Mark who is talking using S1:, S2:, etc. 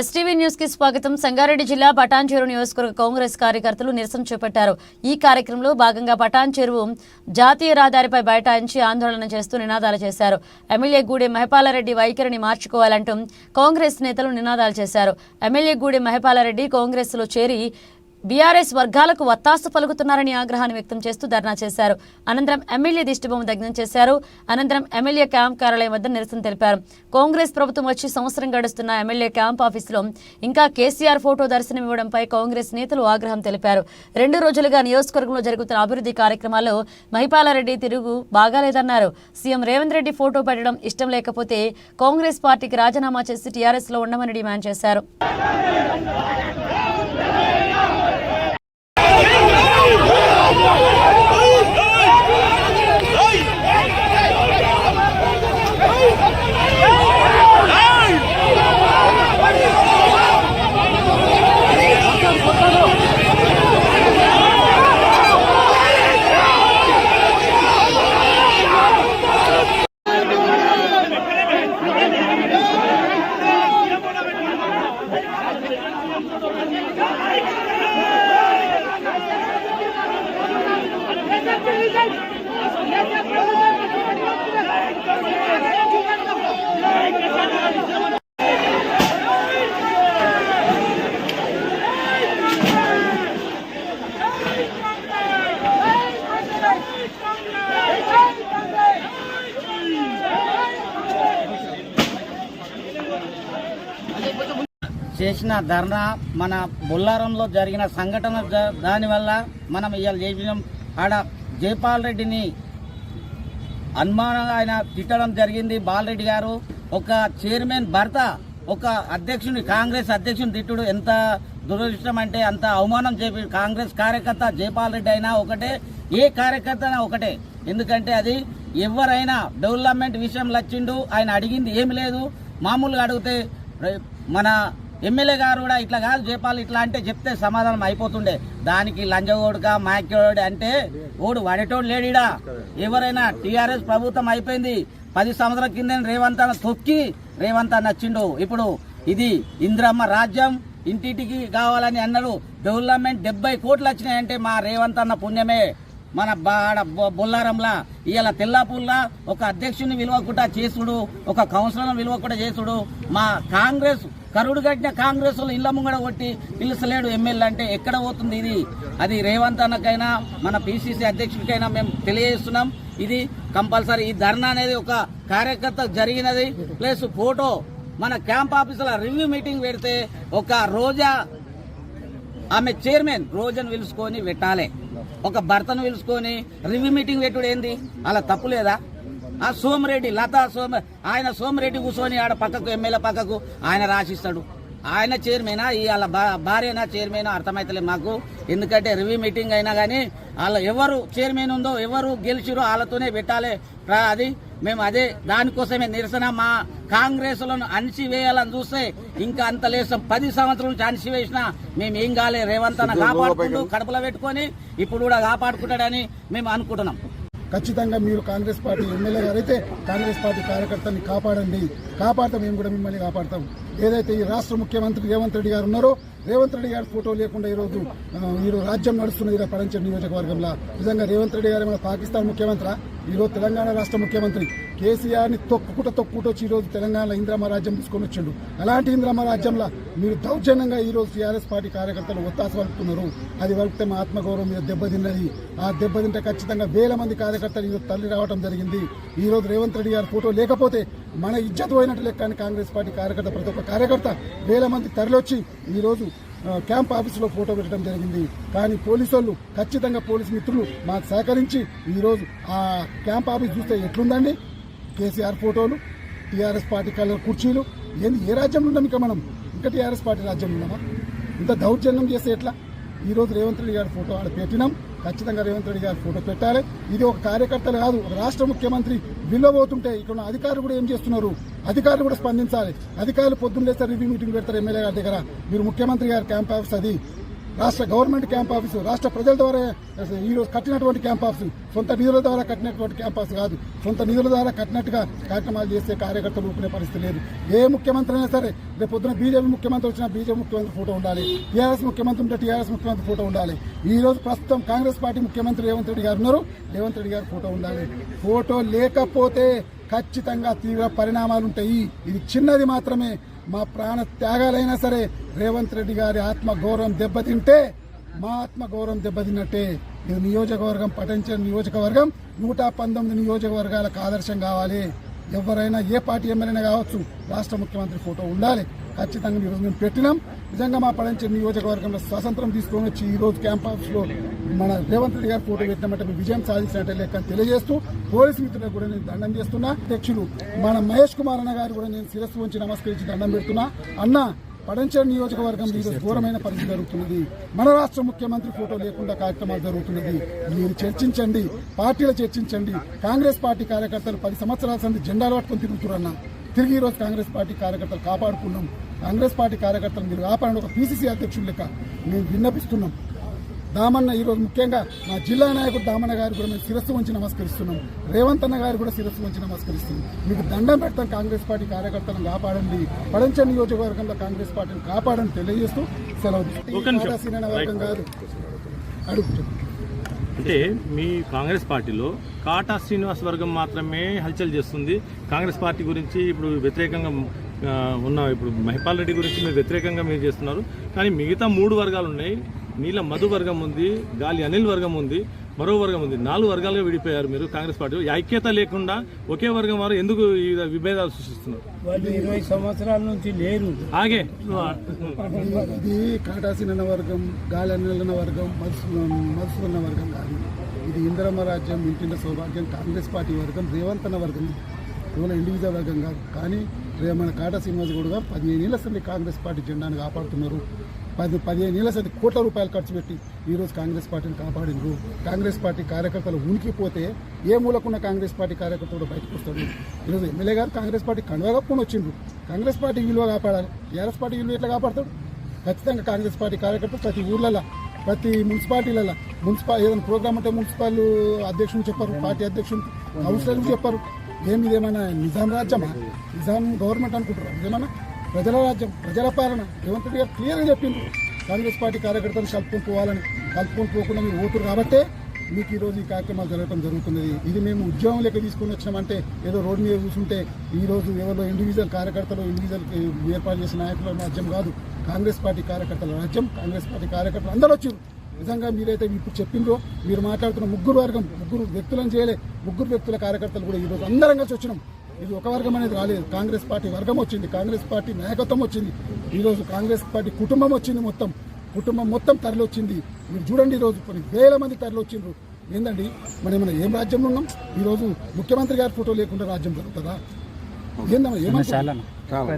S1: STV న్యూస్కి స్వాగతం. సంగారెడ్డి జిల్లా పటాన్చెరు నియోజకవర్గ కాంగ్రెస్ కార్యకర్తలు నిరసన చేపట్టారు. ఈ కార్యక్రమంలో భాగంగా పటాన్చెరువు జాతీయ రహదారిపై బైఠాయించి ఆందోళన చేస్తూ నినాదాలు చేశారు. ఎమ్మెల్యే గూడె మహిపాలారెడ్డి వైఖరిని మార్చుకోవాలంటూ కాంగ్రెస్ నేతలు నినాదాలు చేశారు. ఎమ్మెల్యే గూడె మహిపాలారెడ్డి కాంగ్రెస్లో చేరి బీఆర్ఎస్ వర్గాలకు వత్తాసు పలుకుతున్నారని ఆగ్రహాన్ని వ్యక్తం చేస్తూ ధర్నా చేశారు. అనంతరం ఎమ్మెల్యే దిష్టిబొమ్మ దగ్ధం చేశారు. అనంతరం ఎమ్మెల్యే క్యాంప్ కార్యాలయం వద్ద నిరసన తెలిపారు. కాంగ్రెస్ ప్రభుత్వం వచ్చి సంవత్సరం గడుస్తున్న ఎమ్మెల్యే క్యాంప్ ఆఫీసులో ఇంకా కేసీఆర్ ఫోటో దర్శనం ఇవ్వడంపై కాంగ్రెస్ నేతలు ఆగ్రహం తెలిపారు. రెండు రోజులుగా నియోజకవర్గంలో జరుగుతున్న అభివృద్ధి కార్యక్రమాల్లో మహిపాలారెడ్డి తిరుగు బాగాలేదన్నారు. సీఎం రేవంత్ రెడ్డి ఫోటో పెట్టడం ఇష్టం లేకపోతే కాంగ్రెస్ పార్టీకి రాజీనామా చేసి టీఆర్ఎస్లో ఉండమని డిమాండ్ చేశారు.
S2: చేసిన ధర్నా మన బొల్లారంలో జరిగిన సంఘటన దానివల్ల మనం ఇవాళ చేసిన ఆడ జైపాల్ రెడ్డిని అనుమానంగా ఆయన తిట్టడం జరిగింది. బాలరెడ్డి గారు ఒక చైర్మన్ భర్త ఒక అధ్యక్షుని కాంగ్రెస్ అధ్యక్షుని తిట్టుడు. ఎంత దురదృష్టం అంటే అంత అవమానం చేపి కాంగ్రెస్ కార్యకర్త జైపాల్ రెడ్డి అయినా ఒకటే ఏ కార్యకర్త అయినా ఒకటే. ఎందుకంటే అది ఎవరైనా డెవలప్మెంట్ విషయంలో వచ్చిండు ఆయన అడిగింది ఏమి లేదు. మామూలుగా అడిగితే మన ఎమ్మెల్యే గారు కూడా ఇట్లా కాదు చెప్పాలి. ఇట్లా అంటే చెప్తే సమాధానం అయిపోతుండే. దానికి లంజగోడుక మాక్యోడు అంటే ఓడు వాడేటోడు లేడీడా. ఎవరైనా టీఆర్ఎస్ ప్రభుత్వం అయిపోయింది పది సంవత్సరాల కింద రేవంత్ అన్న తొక్కి రేవంత్ అన్న వచ్చిండు ఇప్పుడు ఇది ఇంద్రమ్మ రాజ్యం ఇంటింటికి కావాలని అన్నారు. డెవలప్మెంట్ డెబ్బై కోట్లు వచ్చినాయంటే మా రేవంత్ అన్న పుణ్యమే. మన బాడ బొ- బొల్లారంలా ఇవాళ తెల్లాపూర్లా ఒక అధ్యక్షుని విలువకుండా చేసుడు ఒక కౌన్సిలర్ విలువకుండా చేసుడు. మా కాంగ్రెస్ కరుడు కట్టిన కాంగ్రెస్ వాళ్ళు ఇళ్ళ ముంగడ కొట్టి పిలుస్తలేడు ఎమ్మెల్యే అంటే ఎక్కడ పోతుంది ఇది? అది రేవంత్ అన్నకైనా మన పిసిసి అధ్యక్షుడికైనా మేము తెలియజేస్తున్నాం. ఇది కంపల్సరీ. ఈ ధర్నా అనేది ఒక కార్యకర్త జరిగినది ప్లస్ ఫోటో మన క్యాంప్ ఆఫీసులో రివ్యూ మీటింగ్ పెడితే ఒక రోజా ఆమె చైర్మన్ రోజును పిలుచుకొని పెట్టాలి. ఒక భర్తను పిలుచుకొని రివ్యూ మీటింగ్ పెట్టుడు ఏంది? అలా తప్పు లేదా ఆ సోమిరెడ్డి లతా సోమ ఆయన సోమిరెడ్డి కూర్చొని ఆడ పక్కకు ఎమ్మెల్యే పక్కకు ఆయన రాసిస్తాడు. ఆయన చైర్మనా? వాళ్ళ భార్యనా చైర్మన్? అర్థమైతలే మాకు. ఎందుకంటే రివ్యూ మీటింగ్ అయినా కానీ వాళ్ళ ఎవరు చైర్మన్ ఉందో ఎవరు గెలిచిరో వాళ్ళతోనే పెట్టాలి. అది మేము అదే దానికోసమే నిరసన. మా కాంగ్రెస్లను అణిచివేయాలని చూస్తే ఇంకా అంత లేసం. పది సంవత్సరాల నుంచి అణిచివేసినా మేము ఏం కాలే. రేవంత్ అన్న కాపాడుకుంటూ కడుపులో పెట్టుకొని ఇప్పుడు కూడా కాపాడుకుంటాడని మేము అనుకుంటున్నాం.
S3: ఖచ్చితంగా మీరు కాంగ్రెస్ పార్టీ ఎమ్మెల్యే గారైతే కాంగ్రెస్ పార్టీ కార్యకర్తల్ని కాపాడండి. కాపాడతాం మేము కూడా మిమ్మల్ని కాపాడతాం. ఏదైతే ఈ రాష్ట్ర ముఖ్యమంత్రి రేవంత్ రెడ్డి గారు ఉన్నారో రేవంత్ రెడ్డి గారి ఫోటో లేకుండా ఈరోజు ఈరోజు రాజ్యం నడుస్తున్నది ఇలా పడంచర్ నియోజకవర్గంలో. నిజంగా రేవంత్ రెడ్డి గారు ఏమైనా పాకిస్తాన్ ముఖ్యమంత్రి? ఈరోజు తెలంగాణ రాష్ట్ర ముఖ్యమంత్రి కేసీఆర్ని ని తొక్కుకుంట వచ్చి ఈరోజు తెలంగాణలో ఇంద్రమ రాజ్యం తీసుకొని వచ్చిండు. అలాంటి ఇంద్రమ రాజ్యంలో మీరు దౌర్జన్యంగా ఈరోజు టీఆర్ఎస్ పార్టీ కార్యకర్తలు ఒత్తాస వలుపుతున్నారు అది వలిపితే మా ఆత్మగౌరవం మీద దెబ్బతిన్నది ఆ దెబ్బతింటే ఖచ్చితంగా వేల మంది కార్యకర్తలు ఈరోజు తల్లి రావడం జరిగింది. ఈరోజు రేవంత్ రెడ్డి గారి ఫోటో లేకపోతే మన ఇజ్జత్ పోయినట్టు లెక్క అని కాంగ్రెస్ పార్టీ కార్యకర్త ప్రతి ఒక్క కార్యకర్త వేల మంది తరలివచ్చి ఈరోజు క్యాంప్ ఆఫీసులో ఫోటో పెట్టడం జరిగింది. కానీ పోలీసు వాళ్ళు ఖచ్చితంగా పోలీసు మిత్రులు మాకు సహకరించి ఈరోజు ఆ క్యాంప్ ఆఫీస్ చూస్తే ఎట్లుందండి? కేసీఆర్ ఫోటోలు టీఆర్ఎస్ పార్టీ కలర్ కుర్చీలు. ఏంది ఏ రాజ్యంలో ఉన్నాం ఇంకా మనం? ఇంకా టీఆర్ఎస్ పార్టీ రాజ్యంలో ఉన్నామా? ఇంత దౌర్జన్యం చేస్తే ఎట్లా? ఈరోజు రేవంత్ రెడ్డి గారి ఫోటో ఆడ పెట్టినాం. ఖచ్చితంగా రేవంత్ రెడ్డి గారి ఫోటో పెట్టాలి. ఇది ఒక కార్యకర్తలు కాదు ఒక రాష్ట్ర ముఖ్యమంత్రి విల్లబోతుంటే ఇక్కడ ఉన్న అధికారులు కూడా ఏం చేస్తున్నారు? అధికారులు కూడా స్పందించాలి. అధికారులు పొద్దున్న లేస్తారు రివ్యూ మీటింగ్ పెడతారు ఎమ్మెల్యే గారి దగ్గర. మీరు ముఖ్యమంత్రి గారి క్యాంప్ ఆఫీస్ అది రాష్ట్ర గవర్నమెంట్ క్యాంప్ ఆఫీసు రాష్ట్ర ప్రజల ద్వారా ఈ రోజు కట్టినటువంటి క్యాంప్ ఆఫీసు సొంత నిధుల ద్వారా కట్టినటువంటి క్యాంప్ ఆఫీసు కాదు. సొంత నిధుల ద్వారా కట్టినట్టుగా కార్యక్రమాలు చేసే కార్యకర్తలు ఊపుకునే పరిస్థితి లేదు. ఏ ముఖ్యమంత్రి అయినా సరే రేపు పొద్దున బీజేపీ ముఖ్యమంత్రి వచ్చినా బీజేపీ ముఖ్యమంత్రి ఫోటో ఉండాలి. టీఆర్ఎస్ ముఖ్యమంత్రి ఉంటే టీఆర్ఎస్ ముఖ్యమంత్రి ఫోటో ఉండాలి. ఈ రోజు ప్రస్తుతం కాంగ్రెస్ పార్టీ ముఖ్యమంత్రి రేవంత్ రెడ్డి గారు ఉన్నారు. రేవంత్ రెడ్డి గారి ఫోటో ఉండాలి. ఫోటో లేకపోతే ఖచ్చితంగా తీవ్ర పరిణామాలు ఉంటాయి. ఇది చిన్నది మాత్రమే. మా ప్రాణ త్యాగాలైనా సరే రేవంత్ రెడ్డి గారి ఆత్మ గౌరవం దెబ్బతింటే మా ఆత్మ గౌరవం దెబ్బతిన్నట్టే ఇది నియోజకవర్గం పఠించిన నియోజకవర్గం నూట పంతొమ్మిది నియోజకవర్గాలకు ఆదర్శం కావాలి. ఎవరైనా ఏ పార్టీ ఎమ్మెల్యేనా కావచ్చు రాష్ట్ర ముఖ్యమంత్రి ఫోటో ఉండాలి. ఖచ్చితంగా ఈరోజు మేము పెట్టినాం. నిజంగా మా పడంచే నియోజకవర్గంలో స్వాతంత్రం తీసుకొని వచ్చి ఈ రోజు క్యాంప్లో మన రేవంత్ రెడ్డి గారు ఫోటో పెట్టినట్టు మేము విజయం సాధించినట్టే లెక్క తెలియజేస్తూ పోలీస్ మిత్రులకు కూడా నేను దండం చేస్తున్నా. అధ్యక్షులు మన మహేష్ కుమార్ అన్న గారు కూడా నేను శిరస్సు ఉంచి నమస్కరించి దండం పెడుతున్నా. అన్న పడంచేరు నియోజకవర్గంలో ఈరోజు ఘోరమైన పరిస్థితి జరుగుతున్నది. మన రాష్ట్ర ముఖ్యమంత్రి ఫోటో లేకుండా కార్యక్రమాలు జరుగుతున్నది. మీరు చర్చించండి పార్టీలు చర్చించండి. కాంగ్రెస్ పార్టీ కార్యకర్తలు పది సంవత్సరాల సంది జెండాలు పట్టుకొని తిరుగుతున్నా తిరిగి ఈరోజు కాంగ్రెస్ పార్టీ కార్యకర్తలు కాపాడుకున్నాం. కాంగ్రెస్ పార్టీ కార్యకర్తలు మీరు కాపాడండి ఒక పీసీసీ అధ్యక్షులు లెక్క మేము విన్నపిస్తున్నాం. దామన్న ఈరోజు ముఖ్యంగా మా జిల్లా నాయకుడు దామన్న గారు కూడా మేము శిరస్సు వంచి నమస్కరిస్తున్నాం. రేవంత్ అన్న గారు కూడా శిరస్సు వంచి నమస్కరిస్తున్నాం. మీకు దండం పెడతాం కాంగ్రెస్ పార్టీ కార్యకర్తలను కాపాడండి. పడంచ నియోజకవర్గంలో కాంగ్రెస్ పార్టీని కాపాడని తెలియజేస్తూ సెలవు వర్గం కాదు. అడుగు.
S4: అంటే మీ కాంగ్రెస్ పార్టీలో కాటా శ్రీనివాస్ వర్గం మాత్రమే హల్చల్ చేస్తుంది. కాంగ్రెస్ పార్టీ గురించి ఇప్పుడు వ్యతిరేకంగా ఉన్న ఇప్పుడు మహిపాల్ రెడ్డి గురించి మీరు వ్యతిరేకంగా మీరు చేస్తున్నారు. కానీ మిగతా మూడు వర్గాలు ఉన్నాయి. నీల మధు వర్గం ఉంది గాలి అనిల్ వర్గం ఉంది మరో వర్గం ఉంది. నాలుగు వర్గాలుగా విడిపోయారు మీరు కాంగ్రెస్ పార్టీ. ఐక్యత లేకుండా ఒకే వర్గం వారు ఎందుకు ఈ విభేదాలు సృష్టిస్తున్నారు?
S5: వాళ్ళు ఇరవై సంవత్సరాల నుంచి లేరు.
S4: ఆగే.
S3: ఇది కాటాసీన వర్గం గాలన్న వర్గం మధుసు మధుసూదన వర్గం కాదు. ఇది ఇందిరమ్మ రాజ్యం ఇంటింటి సౌభాగ్యం కాంగ్రెస్ పార్టీ వర్గం రేవంత్ అన్న వర్గం. కేవలం ఇండివిజువల్ వర్గం కాదు. కానీ రే- మన కాటా శ్రీనివాస్ గౌడ్ గారు పదిహేను ఏళ్ళ సంది కాంగ్రెస్ పార్టీ జెండాను కాపాడుతున్నారు. పది పదిహేను ఏళ్ళ సంది కోట్ల రూపాయలు ఖర్చు పెట్టి ఈరోజు కాంగ్రెస్ పార్టీని కాపాడిండ్రు కాంగ్రెస్ పార్టీ కార్యకర్తలు ఉనికిపోతే ఏ మూలకున్న కాంగ్రెస్ పార్టీ కార్యకర్త కూడా బయటకు వస్తాడు. ఈరోజు ఎమ్మెల్యే గారు కాంగ్రెస్ పార్టీ కండువా వచ్చిండ్రు. కాంగ్రెస్ పార్టీ విలువ కాపాడాలి. టీఆర్ఎస్ పార్టీ విలువ ఎట్లా కాపాడతాడు? ఖచ్చితంగా కాంగ్రెస్ పార్టీ కార్యకర్తలు ప్రతి ఊర్లలో ప్రతి మున్సిపాలిటీలలో మున్సిపల్ ఏదైనా ప్రోగ్రామ్ ఉంటే మున్సిపల్ అధ్యక్షులు చెప్పారు పార్టీ అధ్యక్షులు కౌన్సిలర్లు చెప్పారు. ఏమి ఇదేమైనా నిజాం రాజ్యమా? నిజాం గవర్నమెంట్ అనుకుంటారు ఇదేమన్నా ప్రజల రాజ్యం ప్రజల పాలన. రేవంత్ రెడ్డి గారు క్లియర్గా చెప్పింది కాంగ్రెస్ పార్టీ కార్యకర్తలు కలుపుకొని పోవాలని. కలుపుకొని పోకుండా మీరు ఓటురు కాబట్టే మీకు ఈరోజు ఈ కార్యక్రమాలు జరగడం జరుగుతున్నది. ఇది మేము ఉద్యోగం లెక్క తీసుకొని వచ్చామంటే ఏదో రోడ్డు మీద చూసుంటే ఈరోజు ఎవరో ఇండివిజువల్ కార్యకర్తలు ఇండివిజువల్ ఏర్పాటు చేసిన నాయకుల రాజ్యం కాదు. కాంగ్రెస్ పార్టీ కార్యకర్తల రాజ్యం. కాంగ్రెస్ పార్టీ కార్యకర్తలు అందరూ వచ్చారు నిజంగా మీరైతే ఇప్పుడు చెప్పిండ్రో మీరు మాట్లాడుతున్న ముగ్గురు వర్గం ముగ్గురు వ్యక్తులను చేయలే ముగ్గురు వ్యక్తుల కార్యకర్తలు కూడా ఈరోజు అందరం కలిసి వచ్చినాం. ఇది ఒక వర్గం అనేది రాలేదు. కాంగ్రెస్ పార్టీ వర్గం వచ్చింది కాంగ్రెస్ పార్టీ నాయకత్వం వచ్చింది. ఈరోజు కాంగ్రెస్ పార్టీ కుటుంబం వచ్చింది మొత్తం. కుటుంబం మొత్తం తరలి వచ్చింది మీరు చూడండి ఈరోజు కొన్ని వేల మంది తరలి వచ్చిండ్రు ఏందండి? మనం ఏం రాజ్యంలో ఉన్నాం? ఈరోజు ముఖ్యమంత్రి గారి ఫోటో లేకుండా రాజ్యం జరుగుతుందా? ఏందమ్మా ఏమంటారు